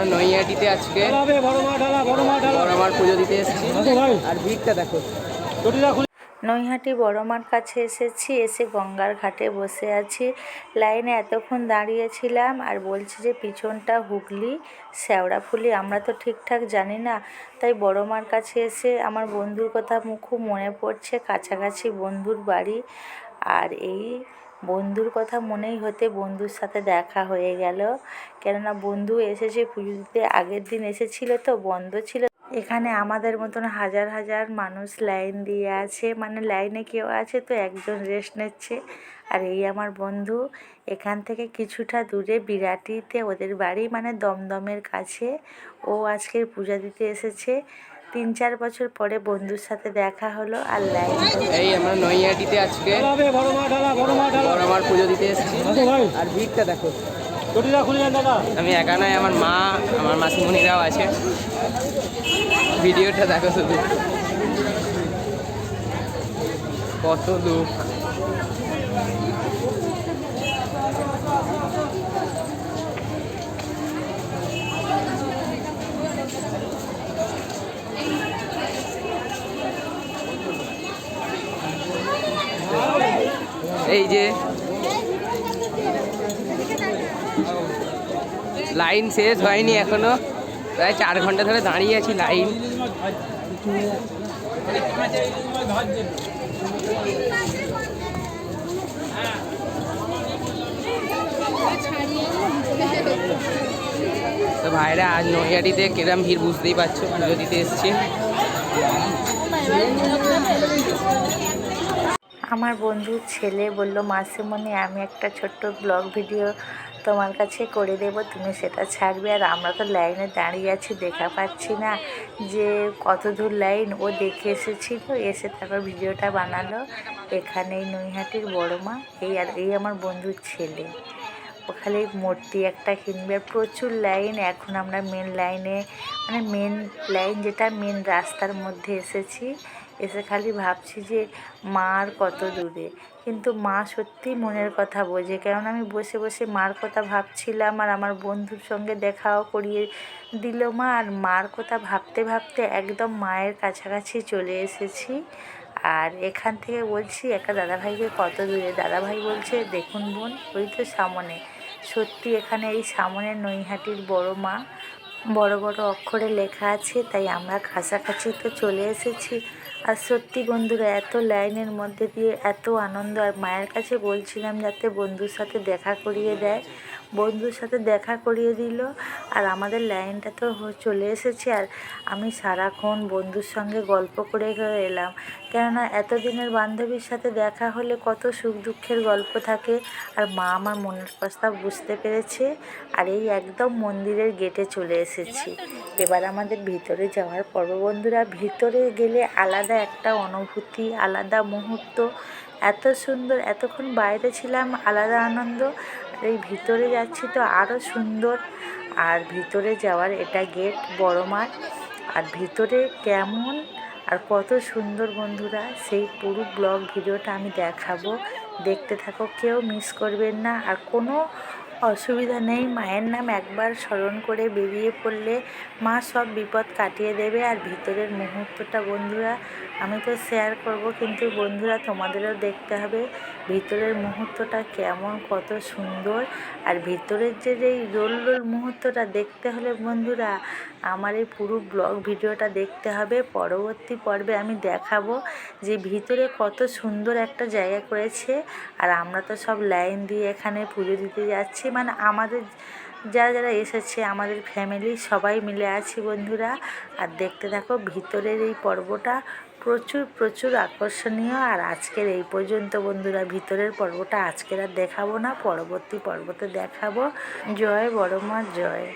আমরা নৈহাটিতে আজকে ঢালাবে বড় মা ঢালা বড় মা ঢালা। বড় মার পুজো দিতে এসেছি। আর ভিড়টা দেখো। নৈহাটি বড়মার কাছে এসেছি এসে গঙ্গার ঘাটে বসে আছি। লাইনে এতক্ষণ দাঁড়িয়েছিলাম আর বলছি যে পিছনটা হুগলি শ্যাওড়াফুলি আমরা তো ঠিকঠাক জানি না। তাই বড়মার কাছে এসে আমার বন্ধুর কথা খুব মনে পড়ছে কাছাকাছি বন্ধুর বাড়ি। আর এই বন্ধুর কথা মনেই হতে বন্ধুর সাথে দেখা হয়ে গেল। কেননা বন্ধু এসেছে পুজো দিতে, আগের দিন এসেছিল তো, বন্ধ ছিল। এখানে আমাদের মতন হাজার হাজার মানুষ লাইন দিয়ে আছে। মানে লাইনে কেউ আছে তো একজন রেস্ট নিচ্ছে। আর এই আমার বন্ধু এখান থেকে কিছুটা দূরে বিরাটিতে, ওদের বাড়ি মানে দমদমের কাছে। ও আজকের পূজা দিতে এসেছে। তিন চার বছর পরে বন্ধুর সাথে দেখা হলো আর লাইন এই আমরা নৈহাটিতে আজকে ঢালাবে বড় মা বড় মা মার পুজো দিতে এসেছি। আর ভিড়টা দেখো। আমি একা নাই আমার মা আমার মাসিমণিরাও আছে। ভিডিওটা দেখো শুধু। কত লোক এই যে লাইন শেষ হয়নি এখনও। প্রায় চার ঘণ্টা ধরে দাঁড়িয়ে আছি লাইন। তো ভাইরা, আজ নৈহাটিতে কিরম ভিড় বুঝতেই পারছ, পুজো দিতে এসছি। আমার বন্ধুর ছেলে বলল, মাসিমণি, আমি একটা ছোট্ট ব্লগ ভিডিও তোমার কাছে করে দেব, তুমি সেটা ছাড়বে। আর আমরা তো লাইনে দাঁড়িয়ে আছি, দেখা পাচ্ছি না যে কত দূর লাইন। ও দেখে এসেছিল, এসে তারপর ভিডিওটা বানালো। এখানেই নৈহাটির বড় মা, এই আর এই আমার বন্ধুর ছেলে। ওখানে মূর্তি একটা কিনবে, প্রচুর লাইন। এখন আমরা মেন লাইনে মানে মেন লাইন যেটা মেন রাস্তার মধ্যে এসেছি। এসে খালি ভাবছি যে মার কত দূরে। কিন্তু মা সত্যি মনের কথা বোঝে কারণ আমি বসে বসে মার কথা ভাবছিলাম আর আমার বন্ধুর সঙ্গে দেখাও করিয়ে দিল মা। আর মার কথা ভাবতে ভাবতে একদম মায়ের কাছাকাছি চলে এসেছি। আর এখান থেকে বলছি একটা দাদাভাইকে কত দূরে? দাদাভাই বলছে, দেখুন বোন, ওই তো সামনে। সত্যি এখানে এই সামনে নৈহাটির বড় মা। বড় বড় অক্ষরে লেখা আছে, তাই আমরা কাছাকাছি তো চলে এসেছি। আর সত্যি বন্ধুরা, এত লাইনের মধ্যে দিয়ে এত আনন্দ, আর মায়ের কাছে বলছিলাম যাতে বন্ধুর সাথে দেখা করিয়ে দেয়। বন্ধুর সাথে দেখা করিয়ে দিল, আর আমাদের লাইনটা তো চলে এসেছে, আর আমি সারাক্ষণ বন্ধুর সঙ্গে গল্প করে এলাম। কেননা, এতদিনের বান্ধবীর সাথে দেখা হলে কত সুখ দুঃখের গল্প থাকে, আর মা আমার মনের প্রস্তাব বুঝতে পেরেছে, আর এই একদম মন্দিরের গেটে চলে এসেছি। এবার আমাদের ভিতরে যাওয়ার পর্ব। বন্ধুরা, ভিতরে গেলে আলাদা একটা অনুভূতি, আলাদা মুহূর্ত। এত সুন্দর, এতক্ষণ বাইরে ছিলাম, আলাদা আনন্দ। আর এই ভিতরে যাচ্ছি তো আরও সুন্দর। আর ভিতরে যাওয়ার এটা গেট বড় মাঠ। আর ভিতরে কেমন আর কত সুন্দর বন্ধুরা, সেই পুরো ব্লগ ভিডিওটা আমি দেখাবো। দেখতে থাকো, কেউ মিস করবেন না। আর কোনো অসুবিধা নেই। মায়ের নাম একবার স্মরণ করে বেরিয়ে পড়লে মা সব বিপদ কাটিয়ে দেবে। আর ভিতরের মুহূর্তটা বন্ধুরা, আমি তো শেয়ার করব, কিন্তু বন্ধুরা তোমাদেরও দেখতে হবে ভিতরের মুহূর্তটা কেমন, কত সুন্দর। আর ভিতরের যে এই রোল রোল মুহূর্তটা দেখতে হলে বন্ধুরা, আমার এই পুরো ব্লগ ভিডিওটা দেখতে হবে। পরবর্তী পর্বে আমি দেখাবো যে ভিতরে কত সুন্দর একটা জায়গা করেছে। আর আমরা তো সব লাইন দিয়ে এখানে পুজো দিতে যাচ্ছি। মানে আমাদের যারা যারা এসেছে, আমাদের ফ্যামিলি সবাই মিলে আছি বন্ধুরা। আর দেখতে থাকো, ভিতরের এই পর্বটা প্রচুর প্রচুর আকর্ষণীয়। আর আজকের এই পর্যন্ত বন্ধুরা, ভিতরের পর্বটা আজকের আর দেখাবো না, পরবর্তী পর্বতে দেখাবো। জয় বড় মা, জয়।